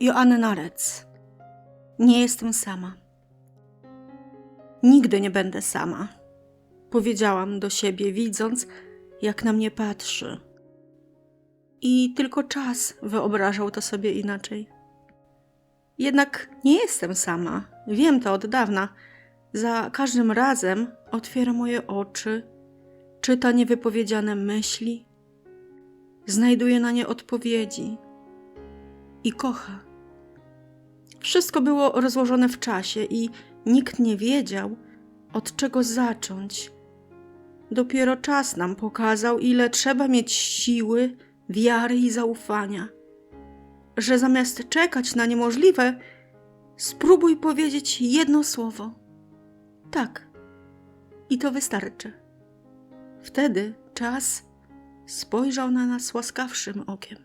Joanna Rec. Nie jestem sama. Nigdy nie będę sama, powiedziałam do siebie, widząc, jak na mnie patrzy. I tylko czas wyobrażał to sobie inaczej. Jednak nie jestem sama, wiem to od dawna. Za każdym razem otwiera moje oczy, czyta niewypowiedziane myśli, znajduje na nie odpowiedzi i kocha. Wszystko było rozłożone w czasie i nikt nie wiedział, od czego zacząć. Dopiero czas nam pokazał, ile trzeba mieć siły, wiary i zaufania. Że zamiast czekać na niemożliwe, spróbuj powiedzieć jedno słowo. Tak. I to wystarczy. Wtedy czas spojrzał na nas łaskawszym okiem.